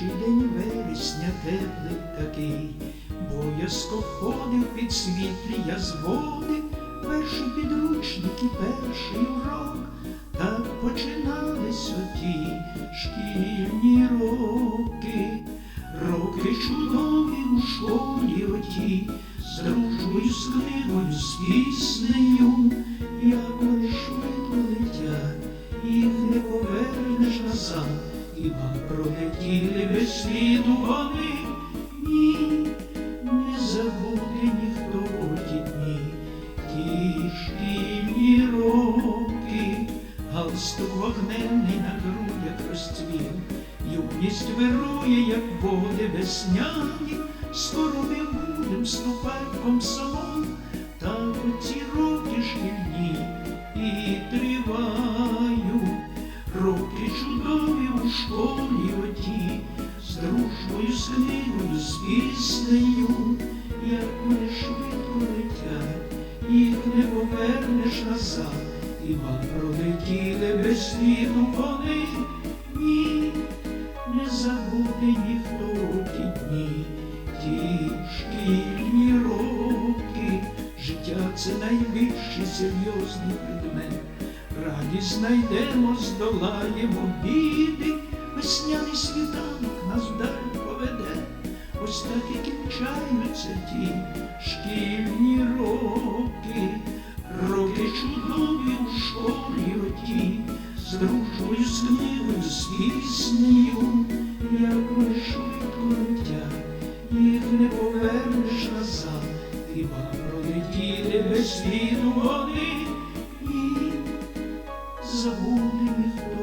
день вересня теплий такий, боязко входив під світлі я зводи, перший підручник перший урок, так починались оті шкільні роки, роки чудові у школі оті, з дружбою, з книгою, з піснею, як вони швидко летять, їх не повернеш назад, хіба пролетіли без сліду вони, ні, не забуде ніхто ті дні, ті шкільні роки, галстук вогненний на грудях розцвів, юність вирує, як води весняні, скоро ми будем ступать в комсомол, так оці роки Роки чудові у школі оті, з дружбою, з книгою, з піснею, як вони швидко летять, їх не повернеш назад, хіба пролетіли без сліду вони, ні, не забуде ніхто ті дні, ті шкільні роки, життя це найбільший серйозний предмет. Радість знайдемо, здолаємо біди, весняний світанок нас вдаль поведе, ось так і кінчаються ті шкільні роки, роки чудові у школі оті, з дружбою, з книгою, з піснею, як швидко летять, їх не повернеш назад, хіба пролетіли без сліду вони sublime